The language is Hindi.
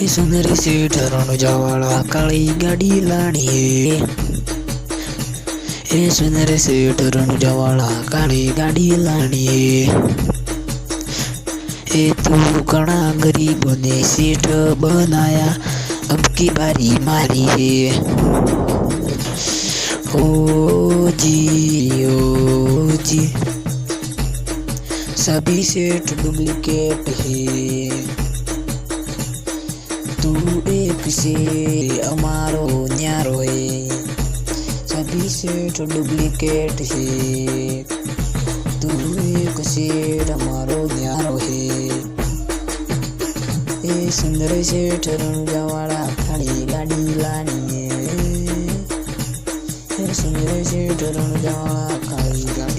એ સુંદરી સેઠ રણુજાવાળા કાળી ગાડી લાણીએ એ સુંદર સેઠ રણુજાવાળા કાળી ગાડી લાણીએ એ તું ઘણા ગરીબોને સેઠ બનાયા અબકી બારી મારી હે ओ जी ओ जी सभी सेठ डुप्लीकेट है तू एक से हमारो न्यारो है सभी सेठ डुप्लीकेट है तू एक सेठ हमारो न्यारो है એ સુંદર શેઠ રણુજાવાળા ખાલી ગાડી લાણીએ એ સુંદર શેઠ રણુજાવાળા ખાલી